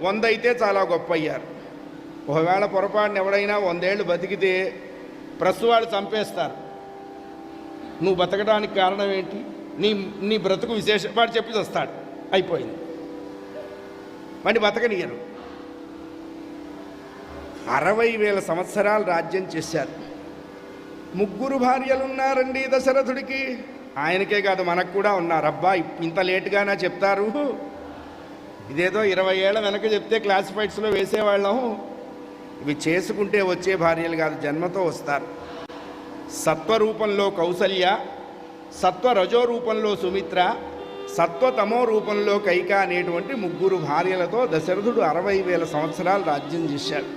వంద అయితే చాలా గొప్ప అయ్యారు ఒకవేళ పొరపాటున ఎవడైనా వందేళ్ళు బతికితే ప్రస్తు వాళ్ళు చంపేస్తారు. నువ్వు బతకడానికి కారణం ఏంటి? నీ నీ బ్రతుకు విశేషం వాడు చెప్పి వస్తాడు. అయిపోయింది. వాడిని బతకనియరు అరవై వేల సంవత్సరాలు రాజ్యం చేశారు. ముగ్గురు భార్యలు ఉన్నారండి దశరథుడికి. ఆయనకే కాదు మనకు కూడా ఉన్నారు. అబ్బా ఇంత లేటుగానా చెప్తారు? ఇదేదో ఇరవై ఏళ్ళ వెనక చెప్తే క్లాసిఫైడ్స్లో వేసేవాళ్ళం. ఇవి చేసుకుంటే వచ్చే భార్యలు కాదు జన్మతో వస్తారు. సత్వరూపంలో కౌసల్య సత్వ రజో రూపంలో సుమిత్ర సత్వతమో రూపంలో కైక అనేటువంటి ముగ్గురు భార్యలతో దశరథుడు అరవై వేల సంవత్సరాలు రాజ్యం చేశాడు.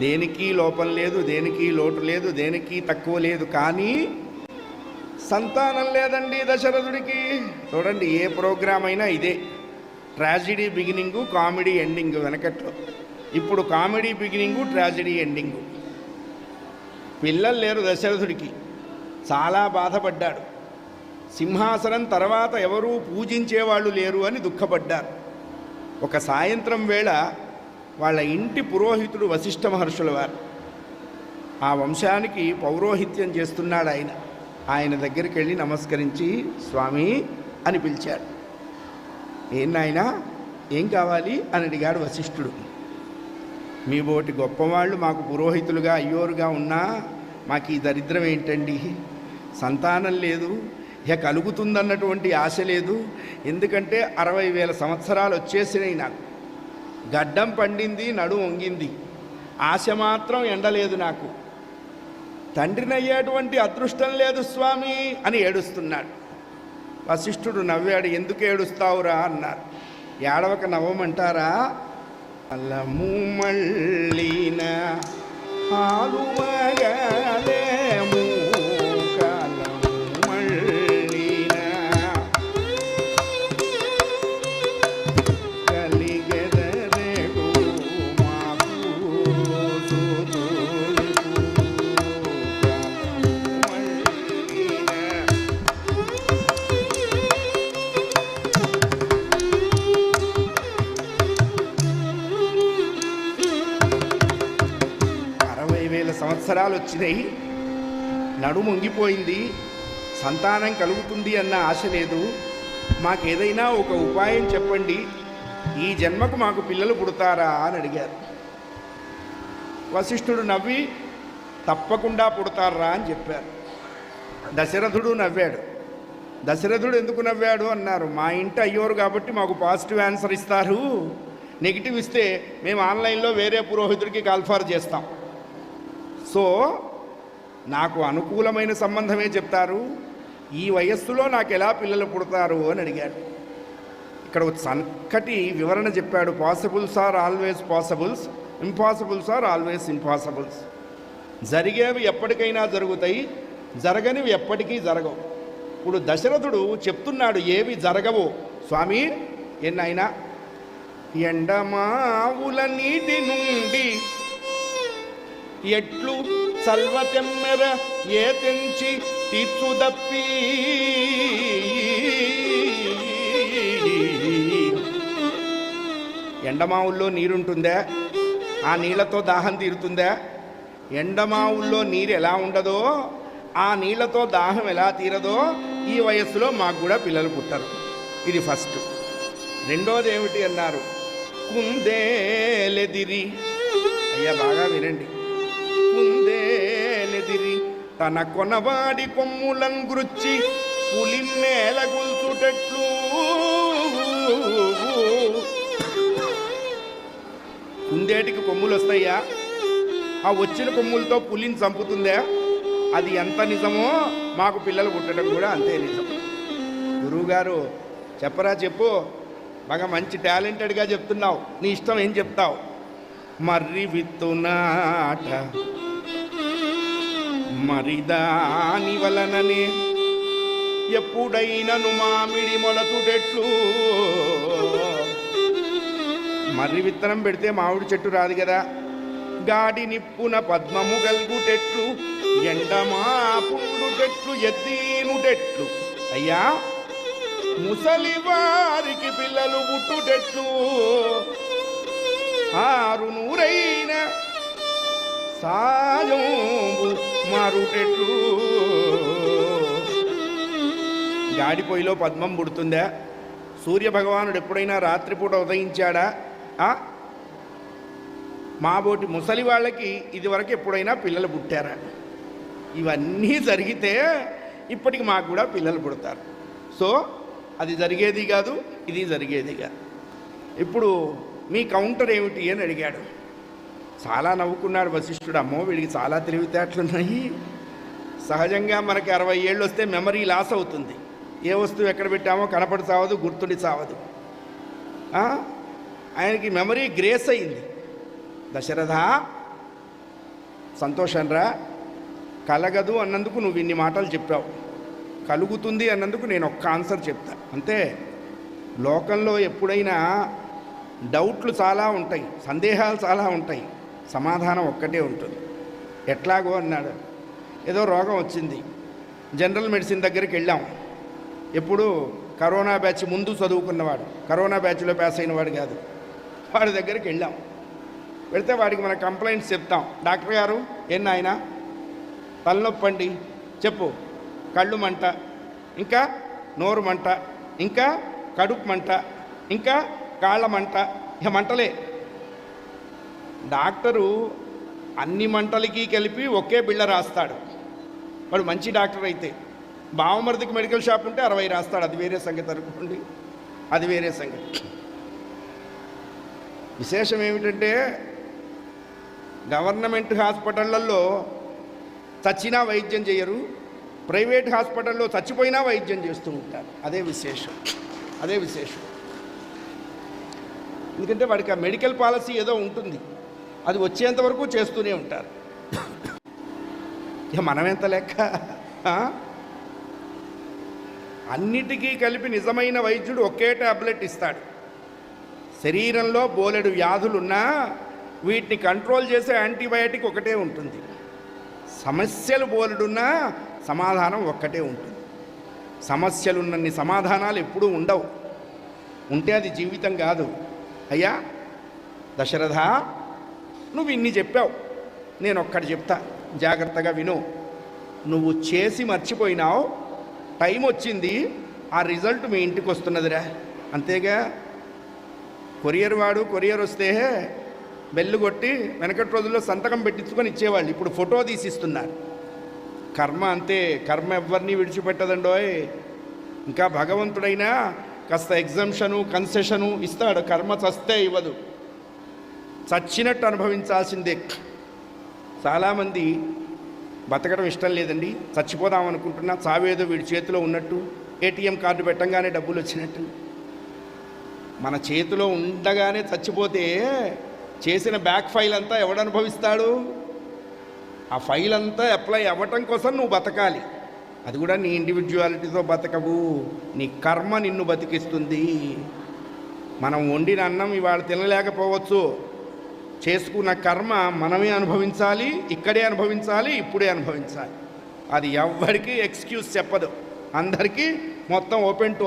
దేనికి లోపం లేదు దేనికి లోటు లేదు దేనికి తక్కువ లేదు కానీ సంతానం లేదండి దశరథుడికి. చూడండి ఏ ప్రోగ్రామ్ అయినా ఇదే. ట్రాజిడీ బిగినింగు కామెడీ ఎండింగ్ వెనకట్లో. ఇప్పుడు కామెడీ బిగినింగు ట్రాజిడీ ఎండింగు. పిల్లలు లేరు దశరథుడికి. చాలా బాధపడ్డాడు. సింహాసనం తర్వాత ఎవరూ పూజించేవాళ్ళు లేరు అని దుఃఖపడ్డారు. ఒక సాయంత్రం వేళ వాళ్ళ ఇంటి పురోహితుడు వశిష్ఠ మహర్షుల వారు. ఆ వంశానికి పౌరోహిత్యం చేస్తున్నాడు ఆయన ఆయన దగ్గరికి వెళ్ళి నమస్కరించి స్వామి అని పిలిచాడు ఏం నాయనా ఏం కావాలి? అని అడిగాడు వశిష్ఠుడు. మీ బోటి గొప్పవాళ్ళు మాకు పురోహితులుగా అయ్యోరుగా ఉన్నా మాకు ఈ దరిద్రం ఏంటండి? సంతానం లేదు ఇక కలుగుతుందన్నటువంటి ఆశ లేదు. ఎందుకంటే అరవై వేల సంవత్సరాలు వచ్చేసినాయి నాకు. గడ్డం పండింది నడు వంగింది. ఆశ మాత్రం ఎండలేదు నాకు. తండ్రిని అయ్యేటువంటి అదృష్టం లేదు స్వామి అని ఏడుస్తున్నాడు. వశిష్ఠుడు నవ్వాడు ఎందుకు ఏడుస్తావురా? అన్నారు. ఏడవక నవ్వమంటారా? అల్లము మళ్ళీన ఆలుమగలే అవసరాలు సంవత్సరాలు వచ్చినాయి. నడుము వంగిపోయింది సంతానం కలుగుతుంది అన్న ఆశ లేదు. మాకేదైనా ఒక ఉపాయం చెప్పండి. ఈ జన్మకు మాకు పిల్లలు పుడతారా అని అడిగారు. వశిష్ఠుడు నవ్వి తప్పకుండా పుడతారా అని చెప్పారు. దశరథుడు నవ్వాడు. దశరథుడు ఎందుకు నవ్వాడు అన్నారు. మా ఇంటి అయ్యోరు కాబట్టి మాకు పాజిటివ్ ఆన్సర్ ఇస్తారు. నెగిటివ్ ఇస్తే మేము ఆన్లైన్లో వేరే పురోహితుడికి కాల్ఫార్ చేస్తాం. సో నాకు అనుకూలమైన సంబంధమే చెప్తారు. ఈ వయస్సులో నాకు ఎలా పిల్లలు పుడతారు అని అడిగాడు. ఇక్కడ ఒక చక్కటి వివరణ చెప్పాడు. Possibles are always possibles impossibles are always impossibles జరిగేవి ఎప్పటికైనా జరుగుతాయి. జరగనివి ఎప్పటికీ జరగవు. ఇప్పుడు దశరథుడు చెప్తున్నాడు ఏవి జరగవు. స్వామి ఎన్నైనా ఎండమావుల నీటి నుండి ఎట్లు సల్వతెమ్మెర ఏ తెంచి తీర్చుదప్పి. ఎండమావుల్లో నీరుంటుందా? ఆ నీళ్ళతో దాహం తీరుతుందా? ఎండమావుల్లో నీరు ఎలా ఉండదో ఆ నీళ్ళతో దాహం ఎలా తీరదో ఈ వయస్సులో మాకు కూడా పిల్లలు పుట్టరు. ఇది ఫస్ట్. రెండోది ఏమిటి అన్నారు? కుందేలెదిరి. అయ్యా బాగా వినండి. తన కొనవాడి కొమ్ములను గురుచి పులి నేల గుల్చుటట్లు. కుందేటికి కొమ్ములు వస్తాయా ఆ వచ్చిన కొమ్ములతో పులిని చంపుతుందా? అది ఎంత నిజమో మాకు పిల్లలు పుట్టడం కూడా అంతే నిజం. గురువుగారు చెప్పరా చెప్పు. బాగా మంచి టాలెంటెడ్గా చెప్తున్నావు. నీ ఇష్టం ఏం చెప్తావు? మర్రి విత్తునాట మరి దాని వలననే ఎప్పుడైనను మామిడి మొలతుడెట్లు మర్రి విత్తనం పెడితే మామిడి చెట్టు రాదు కదా గాడి నిప్పున పద్మము గల్గుటెట్లు ఎండమా పుండుటెట్లు ఎద్దీనుటెట్లు అయ్యా ముసలి వారికి పిల్లలు పుట్టుటెట్లు. ఆరు నూరైన సాయంబు మారుటెట్లు గాడిపోయిలో పద్మం పుడుతుందా? సూర్య భగవానుడు ఎప్పుడైనా రాత్రిపూట ఉదయించాడా? మాబోటి ముసలి వాళ్ళకి ఇదివరకు ఎప్పుడైనా పిల్లలు పుట్టారా? ఇవన్నీ జరిగితే ఇప్పటికి మాకు కూడా పిల్లలు పుడతారు. సో అది జరిగేది కాదు ఇది జరిగేది కాదు. ఇప్పుడు మీ కౌంటర్ ఏమిటి అని అడిగాడు. చాలా నవ్వుకున్నాడు వశిష్ఠుడు. అమ్మో వీడికి చాలా తెలివితేటలున్నాయి. సహజంగా మనకి అరవై ఏళ్ళు వస్తే మెమరీ లాస్ అవుతుంది. ఏ వస్తువు ఎక్కడ పెట్టామో కనపడి చావదు గుర్తుండి చావదు. ఆయనకి మెమరీ గ్రేస్ అయింది. దశరథ సంతోషంరా? కలగదు అన్నందుకు నువ్వు ఇన్ని మాటలు చెప్పావు. కలుగుతుంది అన్నందుకు నేను ఒక్క ఆన్సర్ చెప్తా. అంతే. లోకంలో ఎప్పుడైనా డౌట్లు చాలా ఉంటాయి సందేహాలు చాలా ఉంటాయి. సమాధానం ఒక్కటే ఉంటుంది. ఎట్లాగో అన్నాడు. ఏదో రోగం వచ్చింది. జనరల్ మెడిసిన్ దగ్గరికి వెళ్ళాం. ఎప్పుడు కరోనా బ్యాచ్ ముందు చదువుకున్నవాడు కరోనా బ్యాచ్లో పాస్ అయినవాడు కాదు. వాడి దగ్గరికి వెళ్ళాం. వెళితే వాడికి మన కంప్లైంట్స్ చెప్తాం. డాక్టర్ గారు ఏం నాయనా? తలనొప్పండి. చెప్పు. కళ్ళు మంట ఇంకా నోరు మంట ఇంకా కడుపు మంట ఇంకా కాళ్ళ మంట. ఇక మంటలే. డాక్టరు అన్ని మంటలకి కలిపి ఒకే బిళ్ళ రాస్తాడు. వాడు మంచి డాక్టర్ అయితే. బావమరిదికి మెడికల్ షాప్ ఉంటే అరవై రాస్తాడు. అది వేరే సంగతి అనుకోండి. అది వేరే సంగతి. విశేషం ఏమిటంటే గవర్నమెంట్ హాస్పిటళ్ళల్లో చచ్చినా వైద్యం చేయరు. ప్రైవేట్ హాస్పిటల్లో చచ్చిపోయినా వైద్యం చేస్తూ ఉంటారు. అదే విశేషం. అదే విశేషం. ఎందుకంటే వాడికి ఆ మెడికల్ పాలసీ ఏదో ఉంటుంది. అది వచ్చేంత వరకు చేస్తూనే ఉంటారు. ఇక మనమెంత లెక్క? అన్నిటికీ కలిపి నిజమైన వైద్యుడు ఒకే టాబ్లెట్ ఇస్తాడు. శరీరంలో బోలెడు వ్యాధులున్నా వీటిని కంట్రోల్ చేసే యాంటీబయాటిక్ ఒకటే ఉంటుంది. సమస్యలు బోలెడున్నా సమాధానం ఒక్కటే ఉంటుంది. సమస్యలున్నన్ని సమాధానాలు ఎప్పుడూ ఉండవు. ఉంటే అది జీవితం కాదు. అయ్యా దశరథ నువ్వు ఇన్ని చెప్పావు. నేను ఒక్కటి చెప్తా. జాగ్రత్తగా విను. నువ్వు చేసి మర్చిపోయినావు. టైం వచ్చింది. ఆ రిజల్ట్ మీ ఇంటికి వస్తున్నదిరా. అంతేగా? కొరియర్ వాడు కొరియర్ వస్తే బెల్లు కొట్టి వెనకటి రోజుల్లో సంతకం పెట్టించుకొని ఇచ్చేవాళ్ళు. ఇప్పుడు ఫోటో తీసిస్తున్నారు. కర్మ అంతే. కర్మ ఎవరిని విడిచిపెట్టదండోయ్. ఇంకా భగవంతుడైనా కాస్త ఎగ్జంషను కన్సెషను ఇస్తాడు. కర్మ చస్తే ఇవ్వదు. చచ్చినట్టు అనుభవించాల్సిందే. చాలామంది బతకడం ఇష్టం లేదండి. చచ్చిపోదాం అనుకుంటున్నా చావేదో వీడి చేతిలో ఉన్నట్టు ఏటీఎం కార్డు పెట్టంగానే డబ్బులు వచ్చినట్టు. మన చేతిలో ఉండగానే చచ్చిపోతే చేసిన బ్యాక్ ఫైల్ అంతా ఎవడు అనుభవిస్తాడు? ఆ ఫైల్ అంతా అప్లై అవ్వటం కోసం నువ్వు బతకాలి. అది కూడా నీ ఇండివిజువాలిటీతో బతకవు. నీ కర్మ నిన్ను బతికిస్తుంది. మనం వండిన అన్నం ఇవాళ తినలేకపోవచ్చు. చేసుకున్న కర్మ మనమే అనుభవించాలి ఇక్కడే అనుభవించాలి ఇప్పుడే అనుభవించాలి. అది ఎవ్వరికీ ఎక్స్క్యూజ్ చెప్పదు. అందరికీ మొత్తం ఓపెన్ టు